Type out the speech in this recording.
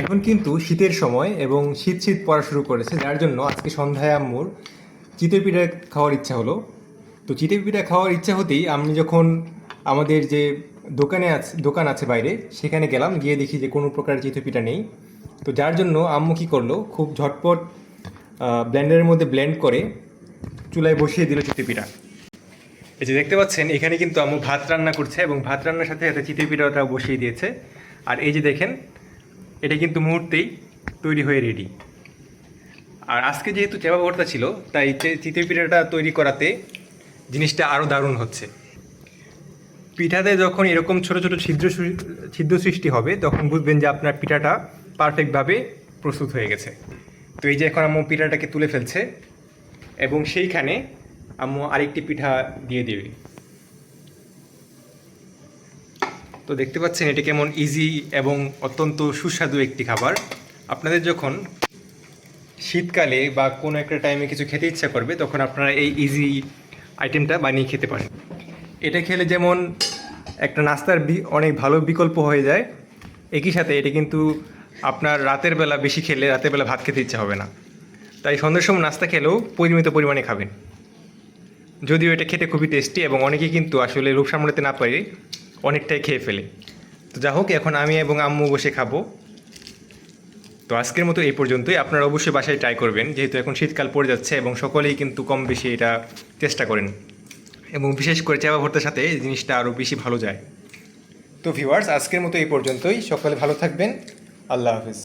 এখন কিন্তু শীতের সময় এবং শীত শীত পড়া শুরু করেছে, যার জন্য আজকে সন্ধ্যায় আম্মুর চিতই পিঠা খাওয়ার ইচ্ছা হলো। তো চিতই পিঠা খাওয়ার ইচ্ছা হতেই আমি যখন আমাদের যে দোকানে আছে, দোকান আছে বাইরে, সেখানে গেলাম, গিয়ে দেখি যে কোনো প্রকার চিতই পিঠা নেই। তো যার জন্য আম্মু কী করল, খুব ঝটপট ব্লেন্ডারের মধ্যে ব্লেন্ড করে চুলায় বসিয়ে দিল চিতই পিঠা। এই যে দেখতে পাচ্ছেন, এখানে কিন্তু আম্মু ভাত রান্না করছে এবং ভাত রান্নার সাথে সাথে চিতই পিঠাটা বসিয়ে দিয়েছে। আর এই যে দেখেন এটা কিন্তু মুহূর্তেই তৈরি হয়ে রেডি আর আজকে যেহেতু চেপা ভর্তা ছিল, তাই চিতই পিঠাটা তৈরি করাতে জিনিসটা আরও দারুণ হচ্ছে। পিঠাতে যখন এরকম ছোট ছোট ছিদ্র ছিদ্র সৃষ্টি হবে, তখন বুঝবেন যে আপনার পিঠাটা পারফেক্টভাবে প্রস্তুত হয়ে গেছে। তো এই যে এখন আম্মু পিঠাটাকে তুলে ফেলছে, এবং সেইখানে আম্মু আরেকটি পিঠা দিয়ে দেবে। তো দেখতে পাচ্ছেন এটি কেমন ইজি এবং অত্যন্ত সুস্বাদু একটি খাবার। আপনাদের যখন শীতকালে বা কোনো একটা টাইমে কিছু খেতে ইচ্ছা করবে, তখন আপনারা এই ইজি আইটেমটা বানিয়ে খেতে পারেন। এটা খেলে যেমন একটা নাস্তার অনেক ভালো বিকল্প হয়ে যায়, একই সাথে এটা কিন্তু আপনার রাতের বেলা বেশি খেলে রাতের বেলা ভাত খেতে ইচ্ছা হবে না। তাই সন্ধ্যের সময় নাস্তা খেলেও পরিমিত পরিমাণে খাবেন। যদিও এটা খেতে খুবই টেস্টি এবং অনেকে কিন্তু আসলে রূপ সামলাতে না পারে অনেকটাই খেয়ে ফেলে। তো যা হোক, এখন আমি এবং আম্মু বসে খাব। তো আজকের মতো এই পর্যন্তই। আপনারা অবশ্যই বাসায় ট্রাই করবেন, যেহেতু এখন শীতকাল পড়ে যাচ্ছে এবং সকলেই কিন্তু কম বেশি এটা চেষ্টা করেন। এবং বিশেষ করে চাপা ভর্তার সাথে এই জিনিসটা আরও বেশি ভালো যায়। তো ভিউয়ার্স আজকের মতো এই পর্যন্তই। সকলে ভালো থাকবেন। আল্লাহ হাফিজ।